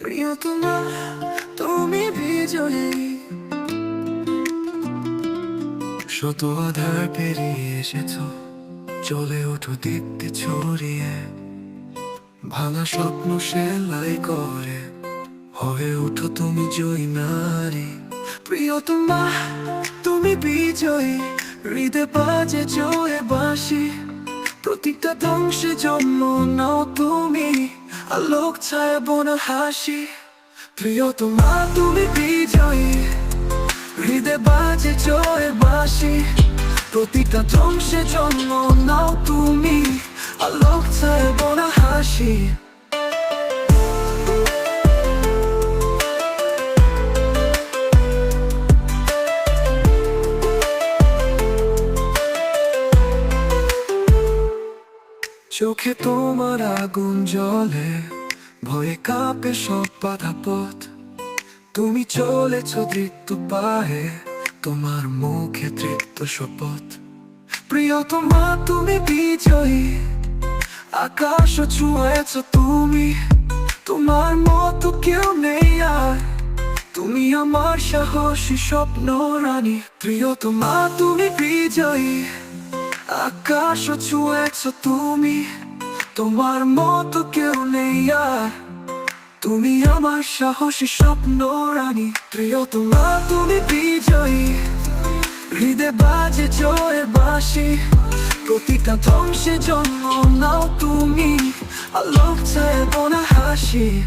প্রিয়তমা, তুমি বিজয়ী। শত আধার পেরিয়ে এসেছ, চলে ওঠো ছড়িয়ে। ভাঙা স্বপ্ন সেলাই করে, হয়ে ওঠো তুমি জয়ী নারী। প্রিয়তমা, তুমি বিজয়ী, হৃদে বাজে জয়ে বাসি প্রতিটা ধ্বংসে জন্ম নাও তুমি আলোক ছায় বোনা হাসি। প্রিয় তোমা তুমি বিজয়ী। হৃদে বাজে জয়ে বাসি প্রতিটা ধ্বংসে জন্ম, নাও চোখে তোমার আগুন জ্বলে, ভয়ে কাঁপে সব বাধা পথ তুমি চলেছ দৃত্য পায়ে তোমার মুখে তৃপ্ত শপথ। প্রিয় তোমা তুমি বিজয়ী, আকাশ ছুঁয়েছ তুমি। তোমার মতো কেউ নেই আর, তুমি আমার সাহসী স্বপ্ন রানী প্রিয়তমা, তুমি বিজয়ী আকাশ ছুঁয়েছ তুমি। তোমার মতো কেউ নেই আর। তুমি আমার সাহসী স্বপ্ন রানী প্রিয় তোমার তুমি বিজয়ী। হৃদে বাজে জয়ের বাসি প্রতিটা ধ্বংসে জন্ম নাও তুমি। আলোক বোনা হাসি।